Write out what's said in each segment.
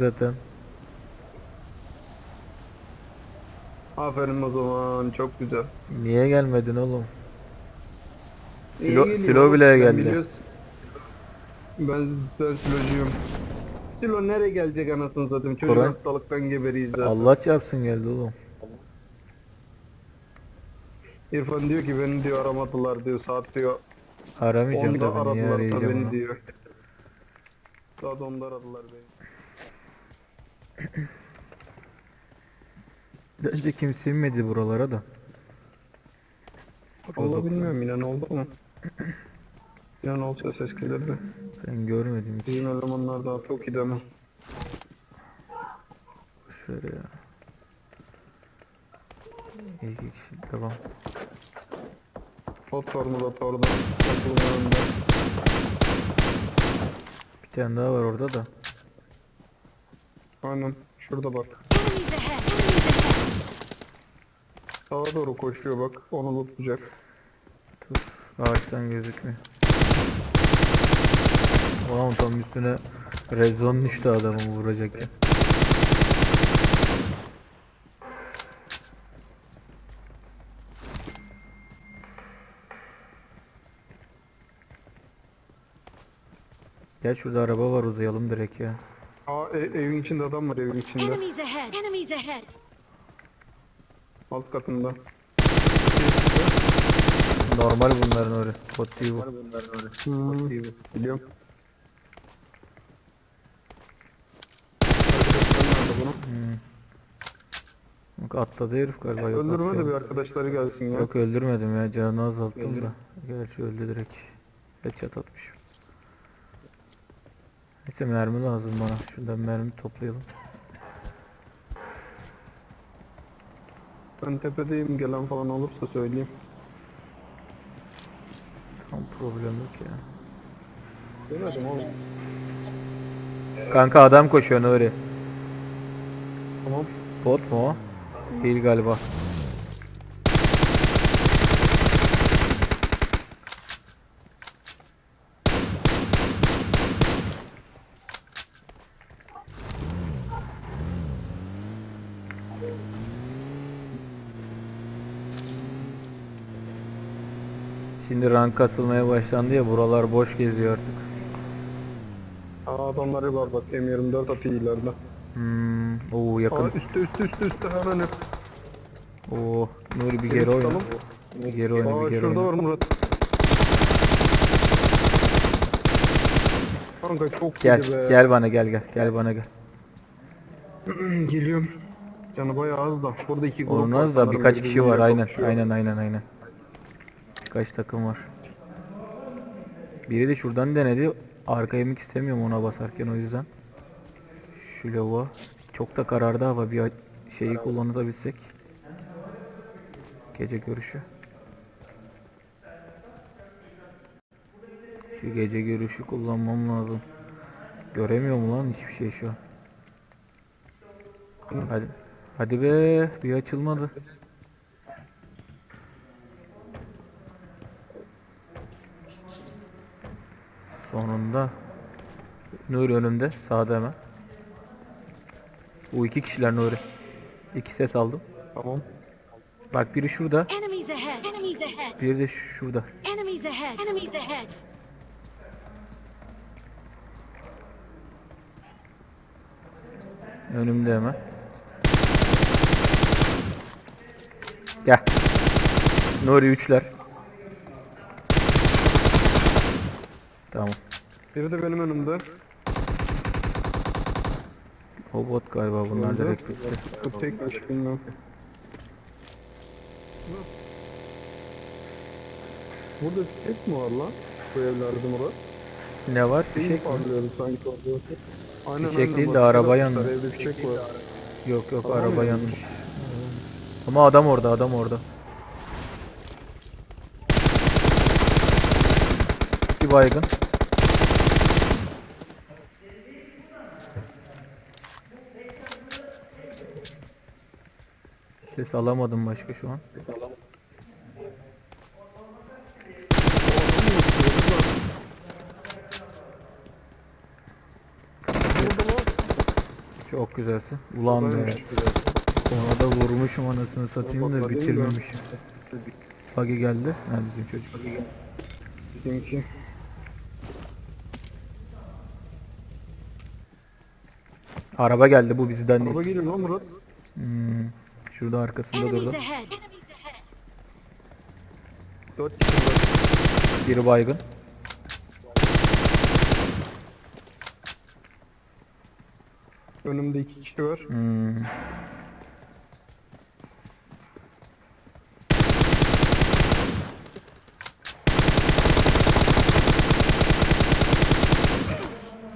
zaten. Aferin o zaman çok güzel. Niye gelmedin oğlum? Niye Silo, geleyim silo oğlum? bile geldi. biliyorsun- Ben, ben silocuyum. Silo nereye gelecek anasını satayım? Çocuk Koray. hastalıktan geberiyiz zaten. Allah çarpsın geldi oğlum. İrfan diyor ki beni diyor aramadılar diyor saat diyor. Aramayacağım Onda tabii niye aradılar da arayacağım beni onu. diyor. Saat onda aradılar beni. Bence kimse inmedi buralara da. Allah bilmiyorum yine ne oldu. Yine ne olsa ses gelirdi. Ben görmedim hiç. Bizim elemanlar daha çok iyi deme. Şöyle ya. İki kişi devam. Hot var Murat orada. Kapının önünde. Bir tane daha var orada da. Aynen. Şurada bak. Enemies ahead! Enemies ahead! Sağa doğru koşuyor bak. Onu. Dur. Ağaçtan gözükmüyor. Ulan tam üstüne rezon düştü adamı vuracak ya. Gel şurada araba var uzayalım direkt ya. Aa e- evin içinde adam var evin içinde. Enemies ahead! Enemies ahead! Alt katında. Normal bunların öyle. Bot değil bu. Hmm, biliyorum. Arkadaşlar nerede bunu? Hmm. Bak atladı herif galiba. Yok, Öldürme de atlayamadı. bir arkadaşları gelsin ya. Yok öldürmedim ya canını azalttım da. Gerçi öldü direkt. Headshot atmış. Neyse mermi lazım bana. Şuradan mermi toplayalım. Ben tepedeyim gelen falan olursa söyleyeyim. Tam problem yok ya. Demedim oğlum. Kanka adam koşuyor Nuri. Tamam. Bot mu o? Değil galiba. Şimdi rank kasılmaya başlandı ya buralar boş geziyor artık. Aa adamları var bak M24 atıyor ileride. Hmm, oo Aa yakın. üstte üstte üstte üstte hemen hep. Oo, Nuri bir geri oyna. Bir geri oyna, Aa bir geri şurada oyna. var Murat. Kanka çok Gel, iyiydi be. gel bana gel gel. Gel bana gel. Geliyorum. Canı bayağı az da. Burada iki grup Olmaz da birkaç kişi var aynen. kapışıyor. Aynen aynen aynen. Birkaç takım var. Biri de şuradan denedi. Arka yemek istemiyorum ona basarken o yüzden. Şu lavuğa. Çok da karardı hava bir şeyi kullanabilsek. Gece görüşü. Şu gece görüşü kullanmam lazım. Göremiyorum lan hiçbir şey şu an. Hadi. Hadi be bir açılmadı. Sonunda. Nuri önümde sağda hemen. Bu iki kişiler Nuri. İki ses aldım. Tamam. Bak biri şurada, biri de şurada. Önümde hemen. Gel. Nuri üçler. Tamam. Biri de benim önümde. O bot galiba bunlar Öldü. direkt bitti. Bu tekmiş bilmiyorum. Burada tek mi var lan? Bu evlerde Murat. Ne var? Fişek mi? parlıyordu sanki orada. Aynen Fişek değil de araba yandı. Evde fişek var. Yok yok araba mı? yanmış. Ama adam orada adam orada. Bir baygın. Ses alamadım başka şu an. Çok güzelsin. Ulan be. Buradaymış biraz. Ona da vurmuşum anasını satayım da bitirmemişim. Buggy geldi. Ha bizim çocuk. Bizimki. Araba geldi bu bizden Araba değil. geliyor lan Murat. Hmm. Şurada arkasında durdu. Dört kişi var. Biri baygın. Önümde iki kişi var. Hmm.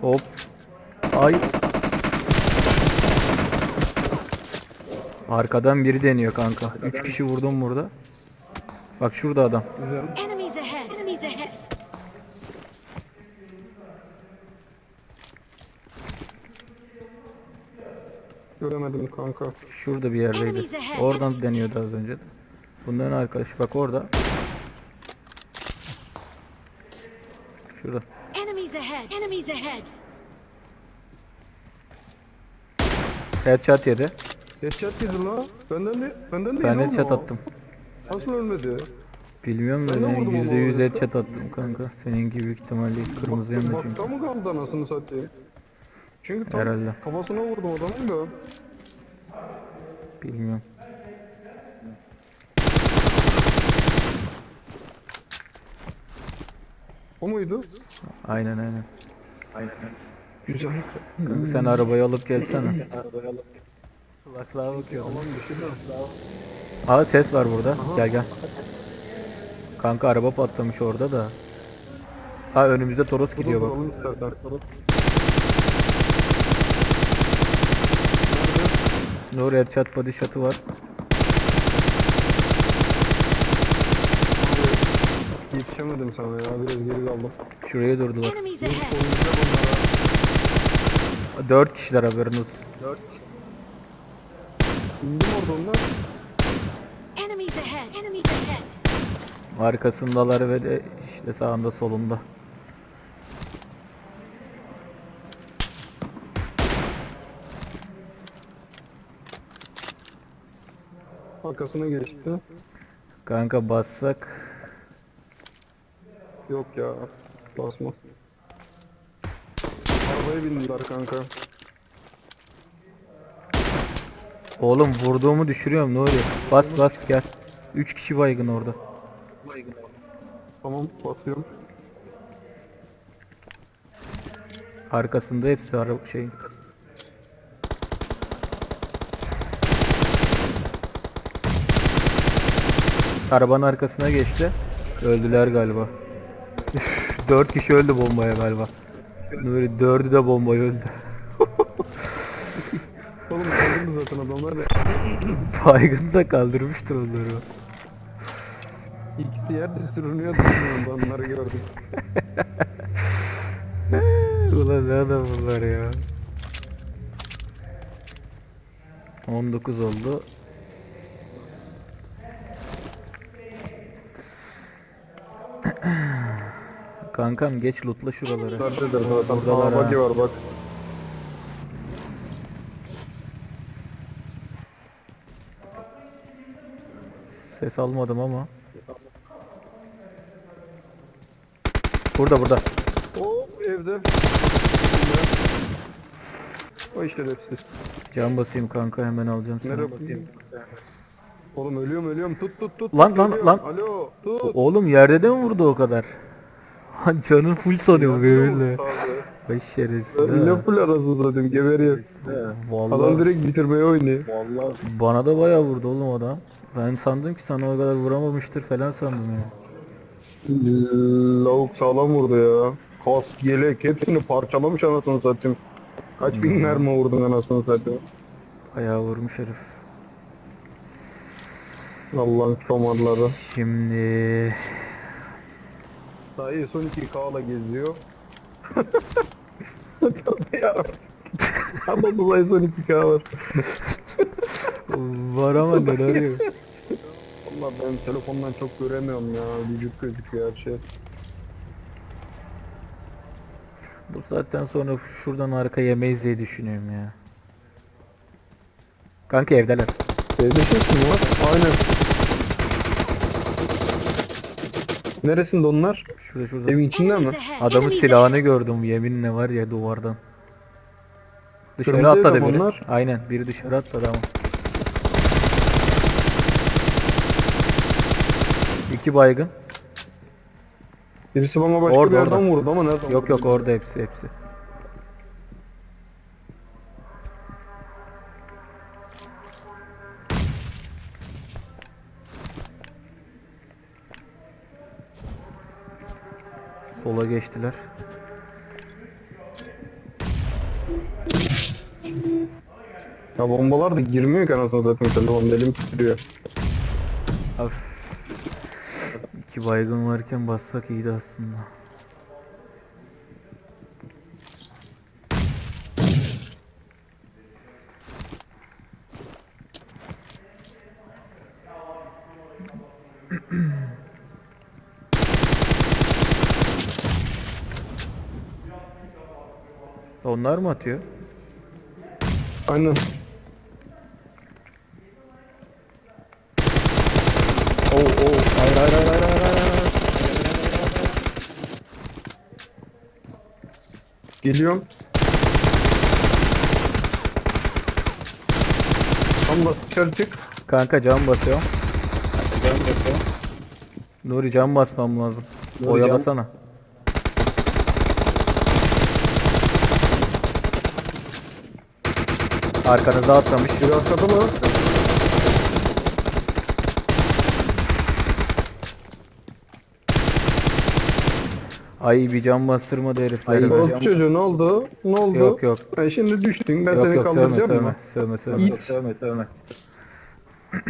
Hop. Ay. Arkadan biri deniyor kanka. Üç kişi vurdum burada. Bak şurada adam. Göremedim kanka. Şurada bir yerdeydi. Oradan deniyordu az önce de. Bunların arkadaşı bak orada. Şurada. Enemies ahead. Headshot yedi. Headshot yedi lan. Benden de benden de Ben yedi headshot ama. attım. Nasıl ölmedi? Bilmiyorum da Ben de ben vurdum yüzde onu yüz orada. headshot attım kanka. Senin gibi büyük ihtimalle kırmızı yanında çünkü. Bakta mı kaldı anasını satayım? Çünkü tam Herhalde. kafasına vurdum adamın da. Bilmiyorum. O muydu? Aynen aynen. Güzel. Kanka sen arabayı alıp gelsene. Kulaklığa bakıyorum. Bir şey. Aa ses var burada. Gel gel. Kanka araba patlamış orada da. Ha önümüzde Toros gidiyor bak. Nur headshot body shot'ı var. Yetişemedim sana ya biraz geri kaldım. Şuraya durdular. Enemies ahead. Oynayacağım onlara. Dört kişiler haberiniz. İndim orada onlar. Enemies ahead. Enemies ahead. Arkasındalar ve de işte sağında solunda. Arkasına geçti. Kanka bassak. Yok ya. Basma. Arabaya bindiler kanka. Oğlum vurduğumu düşürüyorum ne oluyor? Bas bas gel. Üç kişi baygın orada. Tamam basıyorum. Arkasında hepsi ara şeyin. Arabanın arkasına geçti. Öldüler galiba. Üf, Dört kişi öldü bombaya galiba. Nuri dördü de bombaya öldü. Oğlum kaldırdı zaten adamlar da. Baygın da kaldırmıştır onları. İkisi yerde sürünüyordu. Bilmiyorum, Onları gördüm. Ulan ne adam bunlar ya. 19 oldu. Kankam geç lootla şuraları. Nerede de zaten. Buradalar Aa ha. buggy var bak. Ses almadım ama. Burada burada. O evde. O işte hepsi. Can basayım kanka hemen alacağım seni. Nereye basayım? Oğlum ölüyorum ölüyorum tut tut tut. Lan, lan, Ölüyorum. lan. Alo tut. Oğlum yerde de mi vurdu o kadar? Canın full sanıyor böyle. Beş şerefsiz Ne ha. full arası zaten geberiyor. Adam Vallahi direkt bitirmeye oynuyor. bana da bayağı vurdu oğlum adam. Ben sandım ki sana o kadar vuramamıştır falan sandım ya. Lavuk sağlam vurdu ya. Kask, yelek hepsini parçalamış anasını satayım. Kaç bin mermi vurdun anasını satayım. Bayağı vurmuş herif. Allah'ın çomarları. Şimdi Dayı son 2 K'la geziyor. Ya. Adamın dayı son 2 K var. ama ne arıyor? Valla ben telefondan çok göremiyorum ya. Vücut gözüküyor her şey. Bu saatten sonra şuradan arka yemeyiz diye düşünüyorum ya. Kanka evdeler. Evde ses mi var? Aynen. Neresinde onlar? Şurada şurada. Evin içinde mi? Adamın silahını gördüm yeminle var ya duvardan. Dışarı Kırmızı atladı biri. onlar? Aynen biri dışarı atladı ama. İki baygın. Birisi bana başka Orada, bir yerden orada. vurdu ama nereden Yok vurdu? yok orada hepsi hepsi. Sola geçtiler. Ya bombalar da girmiyor ki anasını zaten telefon elim titriyor. Af. İki baygın varken bassak iyiydi aslında. Onlar mı atıyor? Aynen. Oo oo hayır hayır hayır hayır hayır hayır. hayır. Geliyorum. Tam dışarı çık. Kanka cam basıyor. Nuri cam basmam lazım. Nuri, Oyalasana. Arkanıza atlamış. Biri arkada mı? Ay bir cam bastırmadı herifler. Ay. Orospu çocuğu ne oldu? Ne oldu? Yok, yok. Ben şimdi düştün. Ben Yok seni yok sövme kaldıracağım sövme. mı? Sövme sövme. İt. Sövme sövme.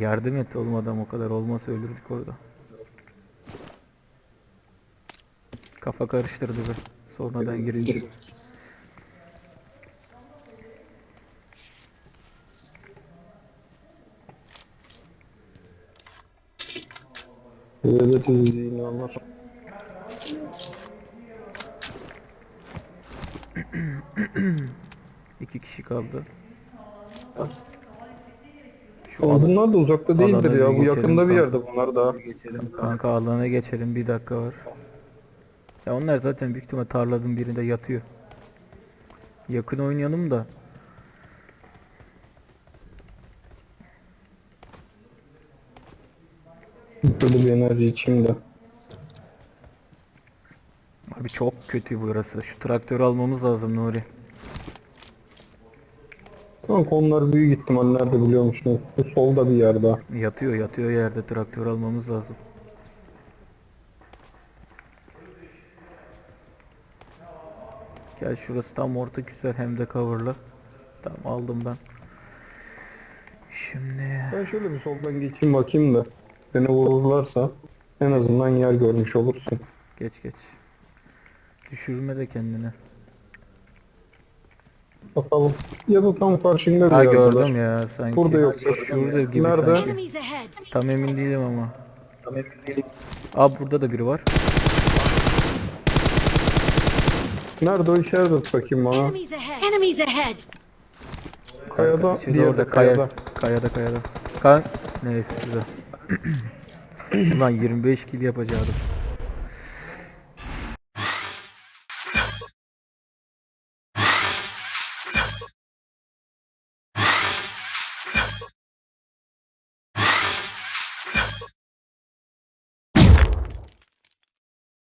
Yardım et oğlum adam o kadar olmasa ölürdük orada. Kafa karıştırdı be. Sonradan girince. Devlet izleyini alır. İki kişi kaldı. Şu Ama alan- bunlar da uzakta değildir alana ya. bir Bu geçelim yakında bir kanka. yerde bunlar da. Kanka alana geçelim bir dakika var. Ya onlar zaten büyük ihtimal tarlanın birinde yatıyor. Yakın oynayalım da. Böyle bir enerji içeyim de. Abi çok kötü burası. Şu traktörü almamız lazım Nuri. Kanka onlar büyük ihtimallerde biliyor musun? Bu solda bir yerde. Yatıyor yatıyor yerde traktör almamız lazım. Gel şurası tam orta güzel hem de coverlı. Tamam aldım ben. Şimdi Ben şöyle bir soldan geçeyim bakayım da. Beni vururlarsa en azından yer görmüş olursun. geç geç. Düşürme de kendini. Bakalım. Ya da tam karşında bir Ha yerdeler. gördüm ya sanki. Burada yok. Şurada gibi Nerede? sanki. Enemies ahead. Tam emin değilim ama. Aa burada da biri var. Nerede o işaret et bakayım bana. Enemies ahead. Enemies ahead. Kayada, yerde orada kaya, kayada. kayada kayada. Kan neyse güzel. Ulan 25 kill yapacaktım.